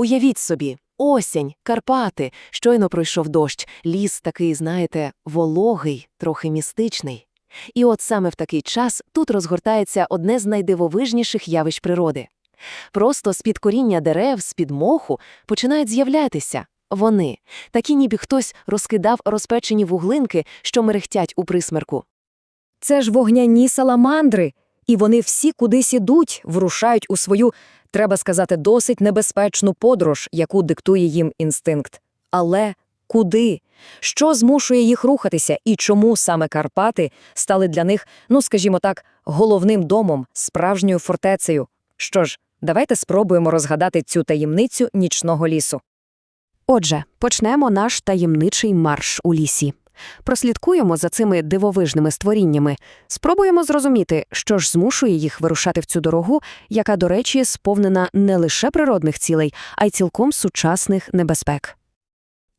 Уявіть собі, осінь, Карпати, щойно пройшов дощ, ліс такий, знаєте, вологий, трохи містичний. І от саме в такий час тут розгортається одне з найдивовижніших явищ природи. Просто з-під коріння дерев, з-під моху починають з'являтися вони, такі ніби хтось розкидав розпечені вуглинки, що мерехтять у присмерку. Це ж вогняні саламандри, і вони всі кудись ідуть, врушають у свою, треба сказати, досить небезпечну подорож, яку диктує їм інстинкт. Але куди? Що змушує їх рухатися і чому саме Карпати стали для них, ну скажімо так, головним домом, справжньою фортецею? Що ж, давайте спробуємо розгадати цю таємницю нічного лісу. Отже, почнемо наш таємничий марш у лісі. Прослідкуємо за цими дивовижними створіннями, спробуємо зрозуміти, що ж змушує їх вирушати в цю дорогу, яка, до речі, сповнена не лише природних цілей, а й цілком сучасних небезпек.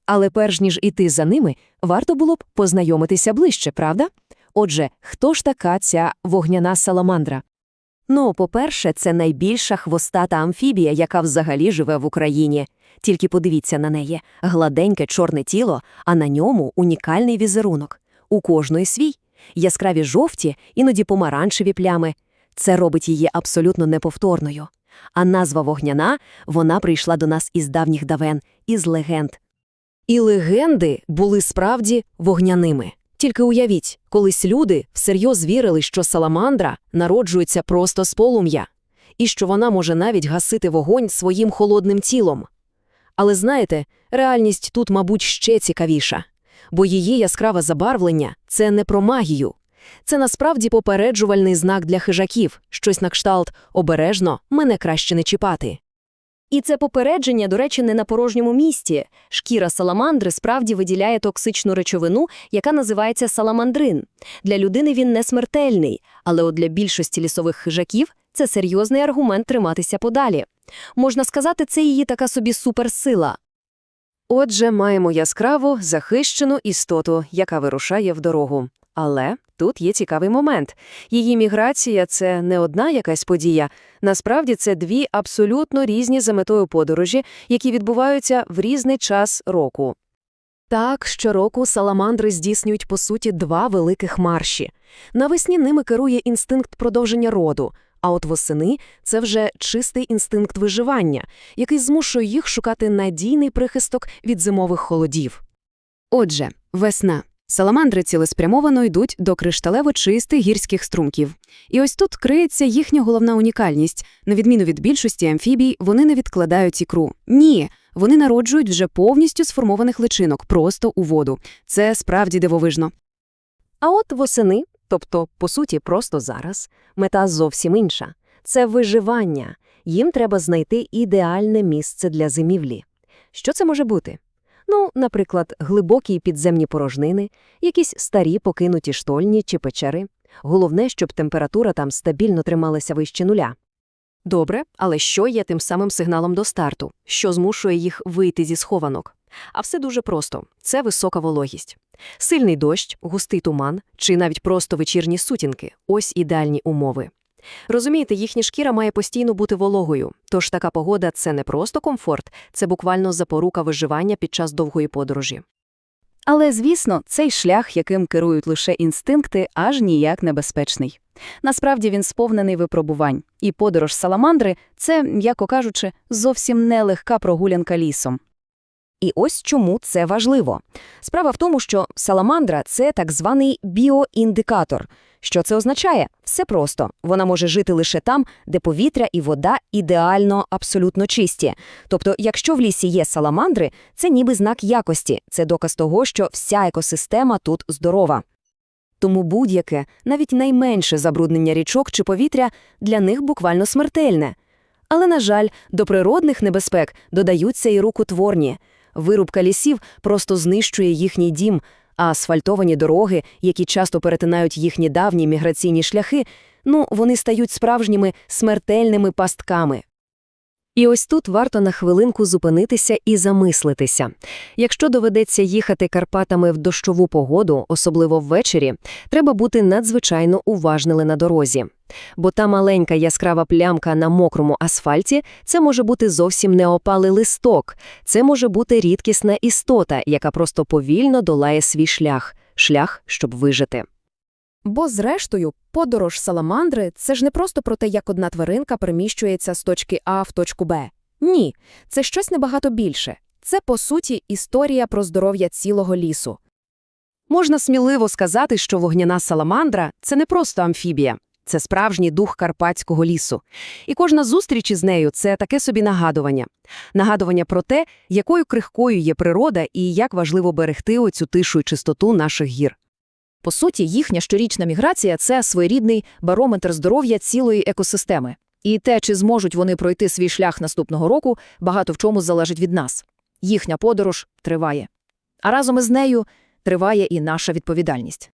Але перш ніж іти за ними, варто було б познайомитися ближче, правда? Отже, хто ж така ця вогняна саламандра? Ну, по-перше, це найбільша хвостата амфібія, яка взагалі живе в Україні. Тільки подивіться на неї гладеньке чорне тіло, а на ньому унікальний візерунок. У кожної свій яскраві жовті, іноді помаранчеві плями. Це робить її абсолютно неповторною. А назва вогняна вона прийшла до нас із давніх давен, із легенд. І легенди були справді вогняними. Тільки уявіть, колись люди всерйоз вірили, що саламандра народжується просто з полум'я, і що вона може навіть гасити вогонь своїм холодним тілом. Але знаєте, реальність тут, мабуть, ще цікавіша, бо її яскраве забарвлення це не про магію. Це насправді попереджувальний знак для хижаків, щось на кшталт «обережно, мене краще не чіпати». І це попередження, до речі, не на порожньому місці. Шкіра саламандри справді виділяє токсичну речовину, яка називається саламандрин. Для людини він не смертельний, але от для більшості лісових хижаків це серйозний аргумент триматися подалі. Можна сказати, це її така собі суперсила. Отже, маємо яскраву, захищену істоту, яка вирушає в дорогу. Але тут є цікавий момент. Її міграція – це не одна якась подія. Насправді це дві абсолютно різні за метою подорожі, які відбуваються в різний час року. Так, щороку саламандри здійснюють, по суті, два великих марші. Навесні ними керує інстинкт продовження роду, а от восени – це вже чистий інстинкт виживання, який змушує їх шукати надійний прихисток від зимових холодів. Отже, весна. Саламандри цілеспрямовано йдуть до кришталево чистих гірських струмків. І ось тут криється їхня головна унікальність. На відміну від більшості амфібій, вони не відкладають ікру. Ні, вони народжують вже повністю сформованих личинок, просто у воду. Це справді дивовижно. А от восени, тобто, по суті, просто зараз, мета зовсім інша. Це виживання. Їм треба знайти ідеальне місце для зимівлі. Що це може бути? Ну, наприклад, глибокі підземні порожнини, якісь старі покинуті штольні чи печери. Головне, щоб температура там стабільно трималася вище нуля. Добре, але що є тим самим сигналом до старту? Що змушує їх вийти зі схованок? А все дуже просто. Це висока вологість. Сильний дощ, густий туман чи навіть просто вечірні сутінки – ось ідеальні умови. Розумієте, їхня шкіра має постійно бути вологою, тож така погода – це не просто комфорт, це буквально запорука виживання під час довгої подорожі. Але, звісно, цей шлях, яким керують лише інстинкти, аж ніяк небезпечний. Насправді він сповнений випробувань, і подорож саламандри – це, м'яко кажучи, зовсім нелегка прогулянка лісом. І ось чому це важливо. Справа в тому, що саламандра – це так званий біоіндикатор. Що це означає? Все просто. Вона може жити лише там, де повітря і вода ідеально, абсолютно чисті. Тобто, якщо в лісі є саламандри, це ніби знак якості, це доказ того, що вся екосистема тут здорова. Тому будь-яке, навіть найменше забруднення річок чи повітря для них буквально смертельне. Але, на жаль, до природних небезпек додаються і рукотворні. Вирубка лісів просто знищує їхній дім, а асфальтовані дороги, які часто перетинають їхні давні міграційні шляхи, ну, вони стають справжніми смертельними пастками. І ось тут варто на хвилинку зупинитися і замислитися. Якщо доведеться їхати Карпатами в дощову погоду, особливо ввечері, треба бути надзвичайно уважними на дорозі. Бо та маленька яскрава плямка на мокрому асфальті – це може бути зовсім не опалий листок, це може бути рідкісна істота, яка просто повільно долає свій шлях, шлях, щоб вижити. Бо, зрештою, подорож саламандри – це ж не просто про те, як одна тваринка переміщується з точки А в точку Б. Ні, це щось набагато більше. Це, по суті, історія про здоров'я цілого лісу. Можна сміливо сказати, що вогняна саламандра – це не просто амфібія. Це справжній дух карпатського лісу. І кожна зустріч із нею – це таке собі нагадування. Нагадування про те, якою крихкою є природа і як важливо берегти оцю тишу і чистоту наших гір. По суті, їхня щорічна міграція – це своєрідний барометр здоров'я цілої екосистеми. І те, чи зможуть вони пройти свій шлях наступного року, багато в чому залежить від нас. Їхня подорож триває. А разом із нею триває і наша відповідальність.